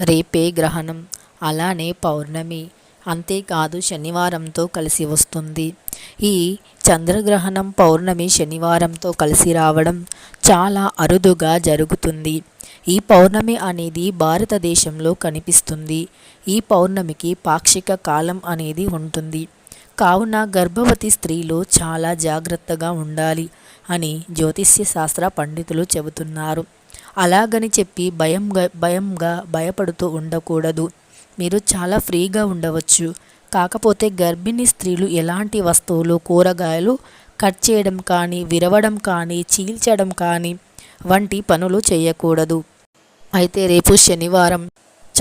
రేపే గ్రహణం అలానే పౌర్ణమి. అంతేకాదు శనివారంతో కలిసి వస్తుంది. ఈ చంద్రగ్రహణం పౌర్ణమి శనివారంతో కలిసి రావడం చాలా అరుదుగా జరుగుతుంది. ఈ పౌర్ణమి అనేది భారతదేశంలో కనిపిస్తుంది. ఈ పౌర్ణమికి పాక్షిక కాలం అనేది ఉంటుంది. కావున గర్భవతి స్త్రీలు చాలా జాగ్రత్తగా ఉండాలి అని జ్యోతిష్య శాస్త్ర పండితులు చెబుతున్నారు. అలాగని చెప్పి భయంగా భయంగా భయపడుతూ ఉండకూడదు. మీరు చాలా ఫ్రీగా ఉండవచ్చు. కాకపోతే గర్భిణీ స్త్రీలు ఎలాంటి వస్తువులు కూరగాయలు కట్ చేయడం కానీ విరవడం కానీ చీల్చడం కానీ వంటి పనులు చేయకూడదు. అయితే రేపు శనివారం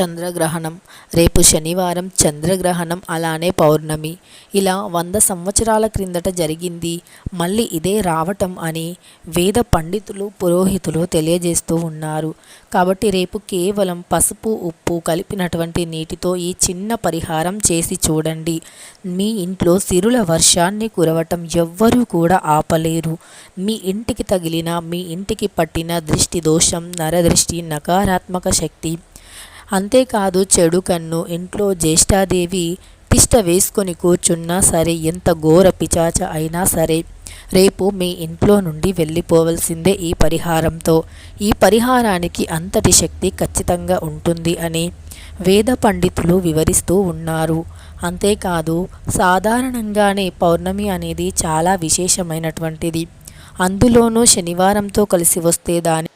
చంద్రగ్రహణం. రేపు శనివారం చంద్రగ్రహణం అలానే పౌర్ణమి. ఇలా వంద సంవత్సరాల క్రిందట జరిగింది. మళ్ళీ ఇదే రావటం అని వేద పండితులు పురోహితులు తెలియజేస్తూ ఉన్నారు. కాబట్టి రేపు కేవలం పసుపు ఉప్పు కలిపినటువంటి నీటితో ఈ చిన్న పరిహారం చేసి చూడండి. మీ ఇంట్లో సిరుల వర్షాన్ని కురవటం ఎవ్వరూ కూడా ఆపలేరు. మీ ఇంటికి తగిలిన మీ ఇంటికి పట్టిన దృష్టి దోషం నరదృష్టి నకారాత్మక శక్తి అంతేకాదు చెడు కన్ను ఇంట్లో జ్యేష్ఠాదేవి తిష్ట వేసుకొని కూర్చున్నా సరే ఎంత ఘోర పిచాచ అయినా సరే రేపు మీ ఇంట్లో నుండి వెళ్ళిపోవలసిందే ఈ పరిహారంతో. ఈ పరిహారానికి అంతటి శక్తి ఖచ్చితంగా ఉంటుంది అని వేద పండితులు వివరిస్తూ ఉన్నారు. అంతేకాదు సాధారణంగానే పౌర్ణమి అనేది చాలా విశేషమైనటువంటిది. అందులోనూ శనివారంతో కలిసి వస్తే దాని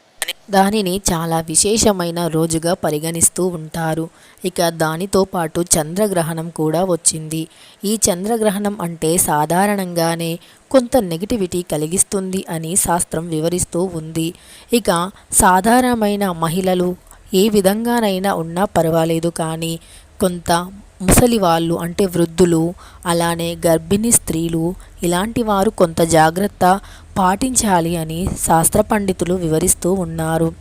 దానిని చాలా విశేషమైన రోజుగా పరిగణిస్తూ ఉంటారు. ఇక దానితో పాటు చంద్రగ్రహణం కూడా వచ్చింది. ఈ చంద్రగ్రహణం అంటే సాధారణంగానే కొంత నెగిటివిటీ కలిగిస్తుంది అని శాస్త్రం వివరిస్తూ ఉంది. ఇక సాధారణమైన మహిళలు ఏ విధంగానైనా ఉన్నా పర్వాలేదు కానీ కొంత ముసలి వాళ్ళు అంటే వృద్ధులు అలానే గర్భిణీ స్త్రీలు ఇలాంటి వారు కొంత జాగ్రత్త పాటించాలి అని శాస్త్ర పండితులు వివరిస్తూ ఉన్నారు.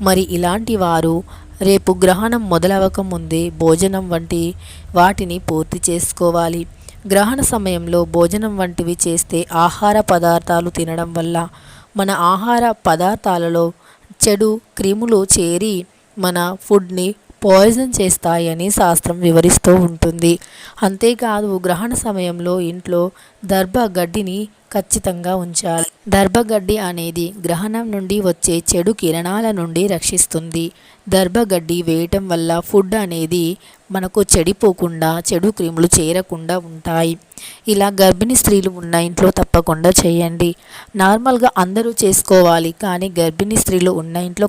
మరి ఇలాంటి వారు రేపు గ్రహణం మొదలవక ముందే భోజనం వంటి వాటిని పూర్తి చేసుకోవాలి. గ్రహణ సమయంలో భోజనం వంటివి చేస్తే ఆహార పదార్థాలు తినడం వల్ల మన ఆహార పదార్థాలలో చెడు క్రిములు చేరి మన ఫుడ్ని పాయిజన్ చేస్తాయని శాస్త్రం వివరిస్తూ ఉంటుంది. అంతేకాదు గ్రహణ సమయంలో ఇంట్లో దర్భ గడ్డిని ఖచ్చితంగా ఉంచాలి. దర్భగడ్డి అనేది గ్రహణం నుండి వచ్చే చెడు కిరణాల నుండి రక్షిస్తుంది. దర్భగడ్డి వేయటం వల్ల ఫుడ్ అనేది మనకు చెడిపోకుండా చెడు క్రిములు చేరకుండా ఉంటాయి. ఇలా గర్భిణీ స్త్రీలు ఉన్న ఇంట్లో తప్పకుండా చేయండి. నార్మల్గా అందరూ చేసుకోవాలి కానీ గర్భిణీ స్త్రీలు ఉన్న ఇంట్లో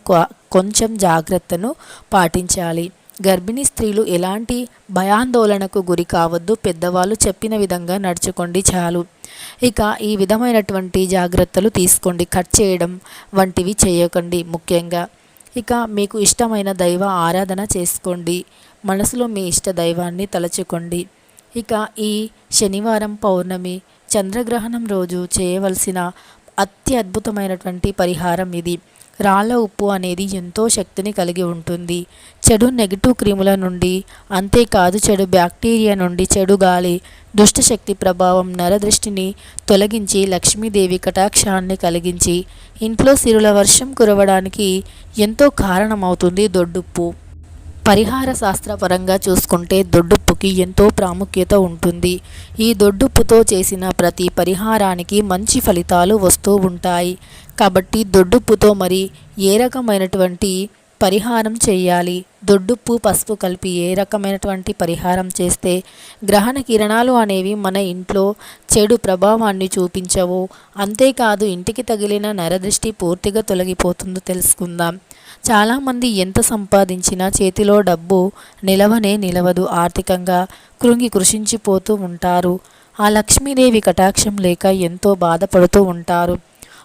కొంచెం జాగ్రత్తను పాటించాలి. గర్భిణీ స్త్రీలు ఎలాంటి భయాందోళనకు గురి కావద్దు పెద్దవాళ్ళు చెప్పిన విధంగా నడుచుకోండి చాలు. ఇక ఈ విధమైనటువంటి జాగ్రత్తలు తీసుకోండి కట్ చేయడం వంటివి చేయకండి ముఖ్యంగా. ఇక మీకు ఇష్టమైన దైవ ఆరాధన చేసుకోండి మనసులో మీ ఇష్ట దైవాన్ని తలచుకోండి. ఇక ఈ శనివారం పౌర్ణమి చంద్రగ్రహణం రోజు చేయవలసిన అత్యద్భుతమైనటువంటి పరిహారం ఇది. రాళ్ళ ఉప్పు అనేది ఎంతో శక్తిని కలిగి ఉంటుంది. చెడు నెగిటివ్ క్రిముల నుండి అంతేకాదు చెడు బ్యాక్టీరియా నుండి చెడు గాలి దుష్టశక్తి ప్రభావం నరదృష్టిని తొలగించి లక్ష్మీదేవి కటాక్షాన్ని కలిగించి ఇంట్లో సిరుల వర్షం కురవడానికి ఎంతో కారణమవుతుంది దొడ్డుప్పు. పరిహార శాస్త్రపరంగా చూసుకుంటే దొడ్డుప్పుకి ఎంతో ప్రాముఖ్యత ఉంటుంది. ఈ దొడ్డుప్పుతో చేసిన ప్రతి పరిహారానికి మంచి ఫలితాలు వస్తూ ఉంటాయి. కాబట్టి దొడ్డుప్పుతో మరి ఏ రకమైనటువంటి పరిహారం చేయాలి. దొడ్డుప్పు పసుపు కలిపి ఏ రకమైనటువంటి పరిహారం చేస్తే గ్రహణ కిరణాలు అనేవి మన ఇంట్లో చెడు ప్రభావాన్ని చూపించవు. అంతేకాదు ఇంటికి తగిలిన నరదృష్టి పూర్తిగా తొలగిపోతుందో తెలుసుకుందాం. చాలామంది ఎంత సంపాదించినా చేతిలో డబ్బు నిలవనే నిలవదు ఆర్థికంగా కృంగి కృషించిపోతూ ఉంటారు. ఆ లక్ష్మీదేవి కటాక్షం లేక ఎంతో బాధపడుతూ ఉంటారు.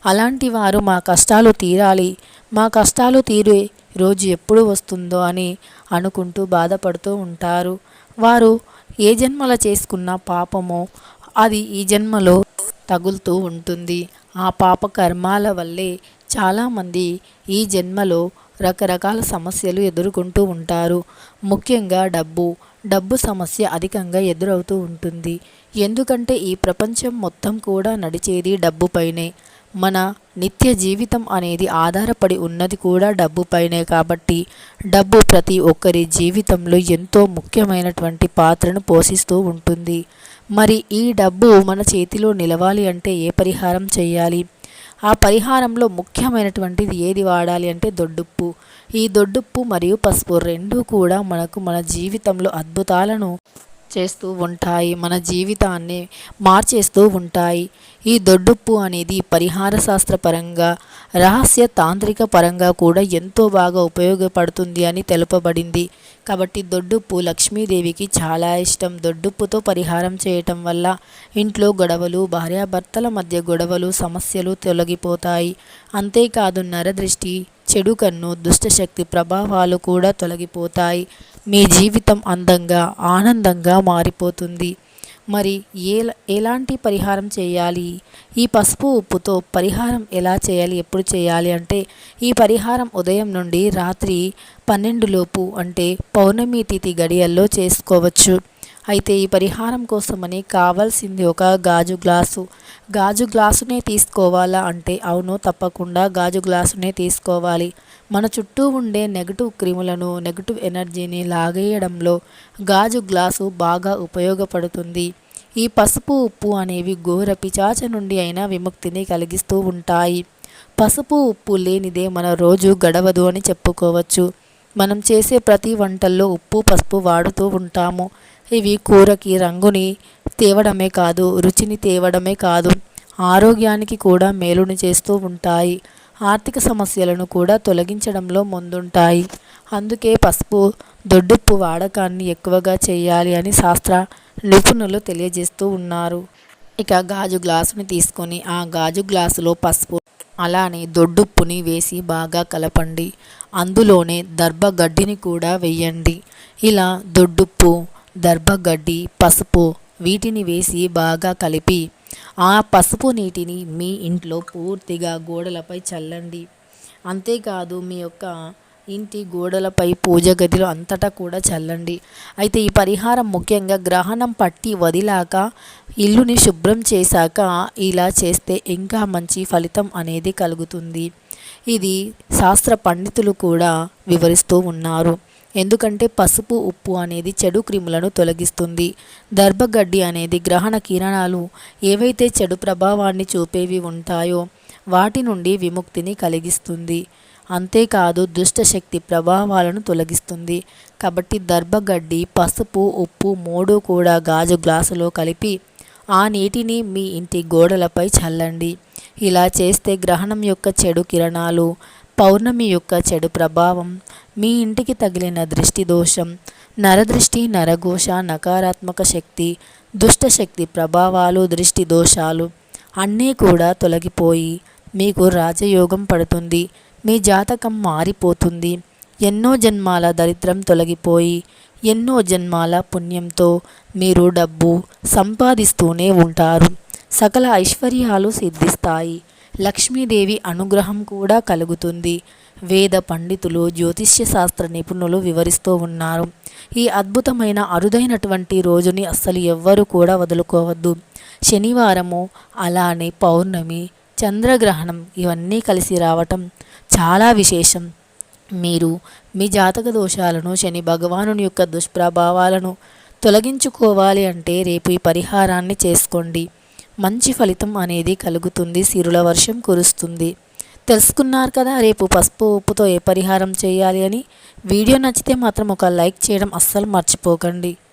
అలాంటి వారు మా కష్టాలు తీరాలి. మా కష్టాలు తీరే రోజు ఎప్పుడు వస్తుందో అని అనుకుంటూ బాధపడుతూ ఉంటారు. వారు ఏ జన్మల చేసుకున్న పాపమో అది ఈ జన్మలో తగులుతూ ఉంటుంది. ఆ పాప కర్మాల వల్లే చాలామంది ఈ జన్మలో రకరకాల సమస్యలు ఎదుర్కొంటూ ఉంటారు. ముఖ్యంగా డబ్బు. డబ్బు సమస్య అధికంగా ఎదురవుతూ ఉంటుంది. ఎందుకంటే ఈ ప్రపంచం మొత్తం కూడా నడిచేది డబ్బుపైనే మన నిత్య జీవితం అనేది ఆధారపడి ఉన్నది కూడా డబ్బుపైనే కాబట్టి డబ్బు ప్రతి ఒక్కరి జీవితంలో ఎంతో ముఖ్యమైనటువంటి పాత్రను పోషిస్తూ ఉంటుంది. మరి ఈ డబ్బు మన చేతిలో నిలవాలి అంటే ఏ పరిహారం చేయాలి? ఆ పరిహారంలో ముఖ్యమైనటువంటిది ఏది వాడాలి అంటే దొడ్డుప్పు. ఈ దొడ్డుప్పు మరియు పసుపు రెండు కూడా మనకు మన జీవితంలో అద్భుతాలను చేస్తూ ఉంటాయి మన జీవితాన్ని మార్చేస్తూ ఉంటాయి. ఈ దొడ్డుప్పు అనేది పరిహార శాస్త్రపరంగా రహస్య తాంత్రిక పరంగా కూడా ఎంతో బాగా ఉపయోగపడుతుంది అని తెలుపబడింది. కాబట్టి దొడ్డుప్పు లక్ష్మీదేవికి చాలా ఇష్టం. దొడ్డుప్పుతో పరిహారం చేయటం వల్ల ఇంట్లో గొడవలు భార్యాభర్తల మధ్య గొడవలు సమస్యలు తొలగిపోతాయి. అంతేకాదు నరదృష్టి చెడు కన్ను దుష్టశక్తి ప్రభావాలు కూడా తొలగిపోతాయి. మీ జీవితం అందంగా ఆనందంగా మారిపోతుంది. మరి ఏ ఎలాంటి పరిహారం చేయాలి? ఈ పసుపు ఉప్పుతో పరిహారం ఎలా చేయాలి? ఎప్పుడు చేయాలి? అంటే ఈ పరిహారం ఉదయం నుండి రాత్రి పన్నెండులోపు అంటే పౌర్ణమి తిథి గడియల్లో చేసుకోవచ్చు. అయితే ఈ పరిహారం కోసమని కావాల్సింది ఒక గాజు గ్లాసు. గాజు గ్లాసునే తీసుకోవాలా అంటే అవును తప్పకుండా గాజు గ్లాసునే తీసుకోవాలి. మన చుట్టూ ఉండే నెగటివ్ క్రిములను నెగటివ్ ఎనర్జీని లాగేయడంలో గాజు గ్లాసు బాగా ఉపయోగపడుతుంది. ఈ పసుపు ఉప్పు అనేవి ఘోర పిచాచ నుండి అయినా విముక్తిని కలిగిస్తూ ఉంటాయి. పసుపు ఉప్పు లేనిదే మన రోజు గడవదు అని చెప్పుకోవచ్చు. మనం చేసే ప్రతి వంటల్లో ఉప్పు పసుపు వాడుతూ ఉంటాము. ఇవి కూరకి రంగుని తేవడమే కాదు రుచిని తేవడమే కాదు ఆరోగ్యానికి కూడా మేలుని చేస్తూ ఉంటాయి. ఆర్థిక సమస్యలను కూడా తొలగించడంలో ముందుంటాయి. అందుకే పసుపు దొడ్డుప్పు వాడకాన్ని ఎక్కువగా చేయాలి అని శాస్త్ర నిపుణులు తెలియజేస్తూ ఉన్నారు. ఇక గాజు గ్లాసుని తీసుకొని ఆ గాజు గ్లాసులో పసుపు అలానే దొడ్డుప్పుని వేసి బాగా కలపండి. అందులోనే దర్భగడ్డిని కూడా వెయ్యండి ఇలా దొడ్డుప్పు దర్భగడ్డి పసుపు వీటిని వేసి బాగా కలిపి ఆ పసుపు నీటిని మీ ఇంట్లో పూర్తిగా గోడలపై చల్లండి. అంతేకాదు మీ యొక్క ఇంటి గోడలపై పూజ గదిలో అంతటా కూడా చల్లండి. అయితే ఈ పరిహారం ముఖ్యంగా గ్రహణం పట్టి వదిలాక ఇల్లుని శుభ్రం చేశాక ఇలా చేస్తే ఇంకా మంచి ఫలితం అనేది కలుగుతుంది. ఇది శాస్త్ర పండితులు కూడా వివరిస్తూ ఉన్నారు. ఎందుకంటే పసుపు ఉప్పు అనేది చెడు క్రిములను తొలగిస్తుంది. దర్భగడ్డి అనేది గ్రహణ కిరణాలు ఏవైతే చెడు ప్రభావాన్ని చూపేవి ఉంటాయో వాటి నుండి విముక్తిని కలిగిస్తుంది. అంతేకాదు దుష్టశక్తి ప్రభావాలను తొలగిస్తుంది. కాబట్టి దర్భగడ్డి పసుపు ఉప్పు మూడు కూడా గాజు గ్లాసులో కలిపి ఆ నీటిని మీ ఇంటి గోడలపై చల్లండి. ఇలా చేస్తే గ్రహణం యొక్క చెడు కిరణాలు పౌర్ణమి యొక్క చెడు ప్రభావం మీ ఇంటికి తగిలిన దృష్టి దోషం నరదృష్టి నరఘోష నకారాత్మక శక్తి దుష్టశక్తి ప్రభావాలు దృష్టి దోషాలు అన్నీ కూడా తొలగిపోయి మీకు రాజయోగం పడుతుంది మీ జాతకం మారిపోతుంది. ఎన్నో జన్మాల దరిద్రం తొలగిపోయి ఎన్నో జన్మాల పుణ్యంతో మీరు డబ్బు సంపాదిస్తూనే ఉంటారు. సకల ఐశ్వర్యాలు సిద్ధిస్తాయి. లక్ష్మీదేవి అనుగ్రహం కూడా కలుగుతుంది. వేద పండితులు జ్యోతిష్య శాస్త్ర నిపుణులు వివరిస్తూ ఉన్నారు. ఈ అద్భుతమైన అరుదైనటువంటి రోజుని అస్సలు ఎవ్వరూ కూడా వదులుకోవద్దు. శనివారము అలానే పౌర్ణమి చంద్రగ్రహణం ఇవన్నీ కలిసి రావటం చాలా విశేషం. మీరు మీ జాతక దోషాలను శని భగవానుని యొక్క దుష్ప్రభావాలను తొలగించుకోవాలి అంటే రేపు ఈ పరిహారాన్ని చేసుకోండి. మంచి ఫలితం అనేది కలుగుతుంది సిరుల వర్షం కురుస్తుంది. తెలుసుకున్నారు కదా రేపు పసుపు ఉప్పుతో ఏ పరిహారం చేయాలి అని? వీడియో నచ్చితే మాత్రం ఒక లైక్ చేయడం అస్సలు మర్చిపోకండి.